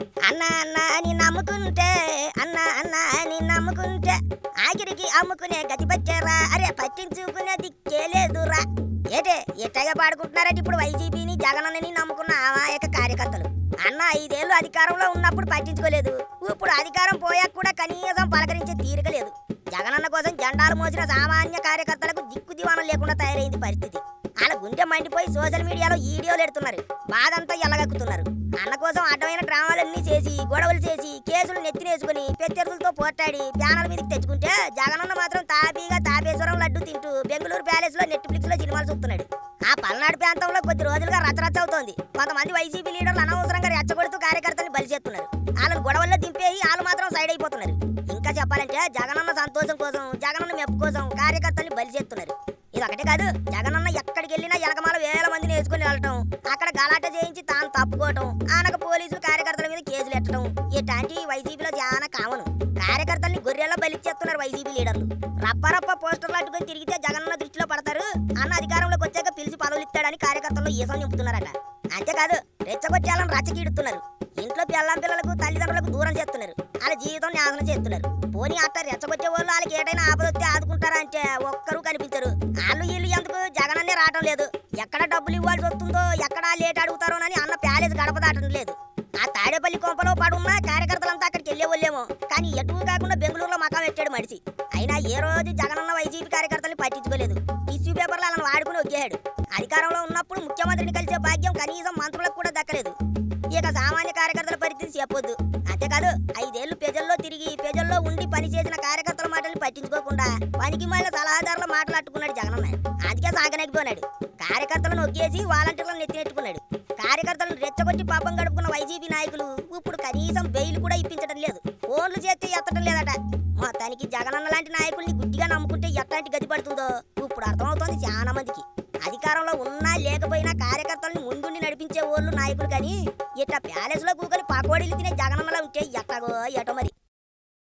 అన్న అన్న అని నమ్ముకుంటే అన్న అన్న అని నమ్ముకుంటే ఆఖరికి అమ్ముకునే గతి పచ్చారా అరే పట్టించుకునే దిక్కే లేదురా. ఏటే ఎట్టగా పాడుకుంటున్నారంటే ఇప్పుడు వైసీపీని జగనన్నని నమ్ముకున్న అమాయక కార్యకర్తలు? అన్న ఐదేళ్ళు అధికారంలో ఉన్నప్పుడు పట్టించుకోలేదు. ఇప్పుడు అధికారం పోయాక కూడా కనీసం పలకరించే తీరిక లేదు. జగనన్న కోసం జెండాలు మోసిన సామాన్య కార్యకర్తలకు దిక్కు దివాణం లేకుండా తయారైంది పరిస్థితి. వాళ్ళ గుండె మండిపోయి సోషల్ మీడియాలో వీడియోలు ఎడుతున్నారు బాధంతా ఎల్లగక్కుతున్నారు అన్న కోసం అడ్డమైన డ్రామాలన్నీ చేసి గొడవలు చేసి కేసులు నెత్తినేసుకుని ప్రత్యర్థులతో పోట్టాడి ప్యానల్ మీదకి తెచ్చుకుంటే జగనన్న మాత్రం తాపీగా తాపేశ్వరం లడ్డు తింటూ బెంగళూరు ప్యాలెస్లో నెట్ఫ్లిక్స్లో సినిమాలు చూస్తున్నాడు. ఆ పల్నాడు ప్రాంతంలో కొద్ది రోజులుగా రచరచ అవుతోంది. కొంతమంది వైసీపీ లీడర్లు అనవసరంగా రెచ్చగొడుతూ కార్యకర్తల్ని బలి చేస్తున్నారు. వాళ్ళని గొడవల్లో దింపేయి వాళ్ళు మాత్రం సైడ్ అయిపోతున్నారు. ఇంకా చెప్పాలంటే జగనన్న సంతోషం కోసం జగనన్న మెప్పు కోసం కార్యకర్తల్ని బలి చేస్తున్నారు. ఒకటే కాదు. జగనన్న ఎక్కడికి వెళ్ళినా ఎలకమాల వేల మందిని వేసుకుని వెళ్ళటం. అక్కడ గలాట చేయించి తాను తప్పుకోవటం. ఆనక పోలీసులు కార్యకర్తల మీద కేసులు ఎట్టడం. ఇట్లాంటి వైసీపీలో చాలా కామను. కార్యకర్తల్ని గొర్రెల్లో బలిచేస్తున్నారు వైసీపీ లీడర్లు. రప్పరప్ప పోస్టర్లు అట్టుకుని తిరిగితే జగనన్న దృష్టిలో పడతారు. అన్న అధికారంలోకి వచ్చాక పిలిచి పనులు ఇస్తాడని కార్యకర్తల్లో ఈసం నింపుతున్నారట అంతేకాదు రెచ్చగొచ్చేయాలని రచ్చకీడుతున్నారు ఇంట్లో పిల్లల పిల్లలకు తల్లిదండ్రులకు దూరం చేస్తున్నారు. వాళ్ళ జీవితం నాశనం చేస్తున్నారు. పోనీ అట్ట రెచ్చగొచ్చే వాళ్ళు వాళ్ళకి ఏటైనా ఆపదొస్తే ఆదుకుంటారా అంటే ఒక్కరూ కనిపించరు. లేదు. ఎక్కడ డబ్బులు ఇవ్వాల్సి వస్తుందో ఎక్కడ లేట్ అడుగుతారోనని అన్న ప్యాలెస్ గడప దాటం లేదు. ఆ తాడేపల్లి కొంపలో పడున్నా కార్యకర్తలంతా అక్కడికి వెళ్ళేవాళ్ళేమో. కానీ ఎటు కాకుండా బెంగళూరులో మకాం పెట్టాడు మడిసి. అయినా ఏ రోజు జగనన్న వైసీపీ కార్యకర్తల్ని పట్టించుకోలేదు. టిష్యూ పేపర్లు అలా వాడుకుని ఒగ్గేయాడు అధికారంలో ఉన్నప్పుడు ముఖ్యమంత్రిని కలిసే భాగ్యం కనీసం మంత్రులకు కూడా దక్కలేదు. ఇక సామాన్య కార్యకర్తల పరిస్థితి చెప్పొద్దు. అంతేకాదు ఐదేళ్ళు ప్రజల్లో తిరిగి ప్రజల్లో ఉండి పనిచేసిన కార్యకర్తల మాటలు పట్టించుకోకుండా పనికి మళ్ళీ సలహాదారులు మాటలు అట్టుకున్నాడు జగనన్న. అందుకే సాగనగిపోయినాడు కార్యకర్తలను నొక్కేసి వాలంటీర్లను నెత్తినెట్టుకున్నాడు. కార్యకర్తలను రెచ్చగొట్టి పాపం గడుపుకున్న వైసీపీ నాయకులు ఇప్పుడు కనీసం బెయిల్ కూడా ఇప్పించడం లేదు. ఫోన్లు చేస్తే ఎత్తడం లేదట. మొత్తానికి జగనన్న లాంటి నాయకుల్ని గుడ్డిగా నమ్ముకుంటే ఎట్లాంటి గతి పడుతుందో ఇప్పుడు అర్థమవుతోంది చాలా మందికి. అధికారంలో ఉన్నా లేకపోయినా కార్యకర్తల్ని ముందుండి నడిపించే ఓళ్ళు నాయకులు కానీ ఇట్లా ప్యాలెస్లో కూకొని పకోడీలు తినే జగనన్నలా ఉంటే ఎట్టగో ఎటో మరి.